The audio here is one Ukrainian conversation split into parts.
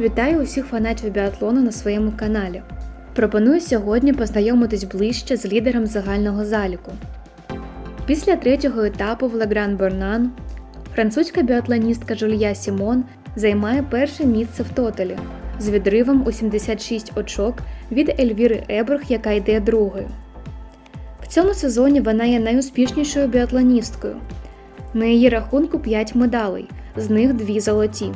Вітаю усіх фанатів біатлону на своєму каналі. Пропоную сьогодні познайомитись ближче з лідером загального заліку. Після третього етапу в Лагран Борнан французька біатлоністка Жулья Сімон займає перше місце в тоталі з відривом у 76 очок від Ельвіри Ебург, яка йде другою. В цьому сезоні вона є найуспішнішою біатлоністкою. На її рахунку 5 медалей, з них 2 золоті.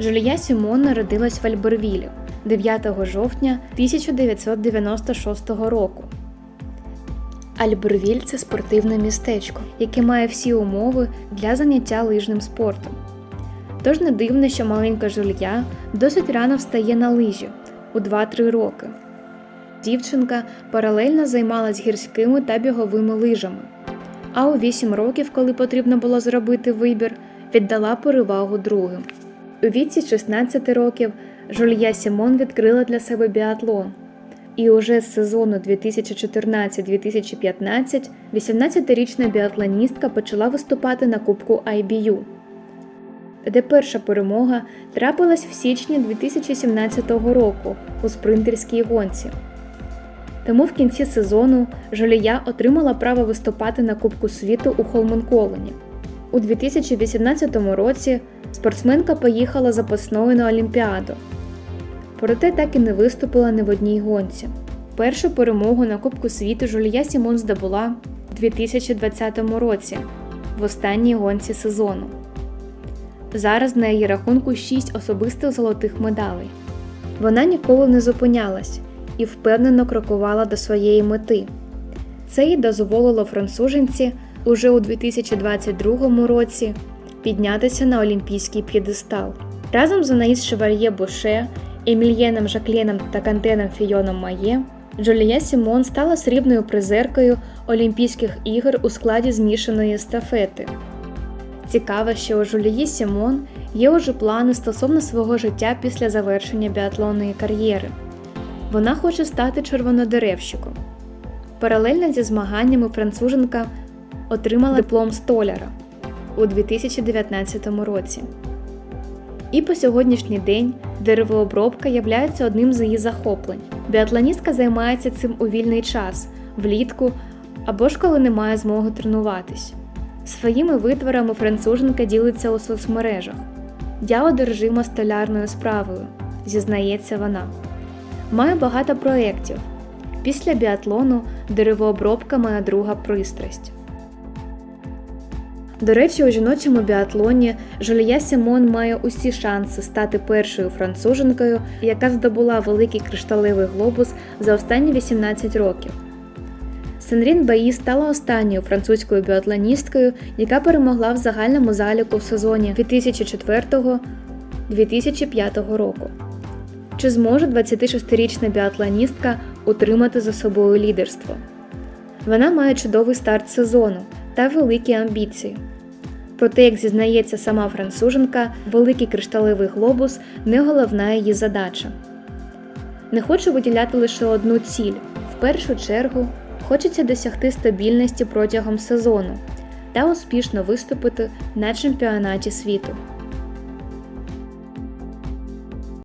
Жулія Сімон народилась в Альбервілі 9 жовтня 1996 року. Альбервіль це спортивне містечко, яке має всі умови для заняття лижним спортом. Тож не дивно, що маленька Жулья досить рано встає на лижі у 2-3 роки. Дівчинка паралельно займалась гірськими та біговими лижами, а у 8 років, коли потрібно було зробити вибір, віддала перевагу другим. У віці 16 років Жулья Сімон відкрила для себе біатлон. І уже з сезону 2014-2015 18-річна біатлоністка почала виступати на Кубку IBU, де перша перемога трапилась в січні 2017 року у спринтерській гонці. Тому в кінці сезону Жолія отримала право виступати на Кубку світу у Холменколені. У 2018 році спортсменка поїхала запасною на Олімпіаду. Проте так і не виступила ні в одній гонці. Першу перемогу на Кубку світу Жулія Сімон здобула у 2020 році в останній гонці сезону. Зараз на її рахунку 6 особистих золотих медалей. Вона ніколи не зупинялась і впевнено крокувала до своєї мети. Це їй дозволило француженці уже у 2022 році піднятися на олімпійський п'єдестал. Разом з Анаїс Шевальє Боше, Емільєном Жаклєном та Кантеном Фійоном Має Джолія Сімон стала срібною призеркою Олімпійських ігор у складі змішаної естафети. Цікаво, що у Жулії Сімон є уже плани стосовно свого життя після завершення біатлонної кар'єри. Вона хоче стати червонодеревщиком. Паралельно зі змаганнями француженка отримала диплом столяра у 2019 році. І по сьогоднішній день деревообробка являється одним з її захоплень. Біатлоністка займається цим у вільний час, влітку або ж коли немає змоги тренуватись. Своїми витворами француженка ділиться у соцмережах. Я одержима столярною справою, зізнається вона. Маю багато проєктів. Після біатлону деревообробка моя друга пристрасть. До речі, у жіночому біатлоні Жолія Сімон має усі шанси стати першою француженкою, яка здобула великий кришталевий глобус за останні 18 років. Сенрін Баї стала останньою французькою біатлоністкою, яка перемогла в загальному заліку в сезоні 2004-2005 року. Чи зможе 26-річна біатлоністка утримати за собою лідерство? Вона має чудовий старт сезону та великі амбіції. Проте, як зізнається сама француженка, великий кришталевий глобус не головна її задача. Не хочу виділяти лише одну ціль. В першу чергу хочеться досягти стабільності протягом сезону та успішно виступити на чемпіонаті світу.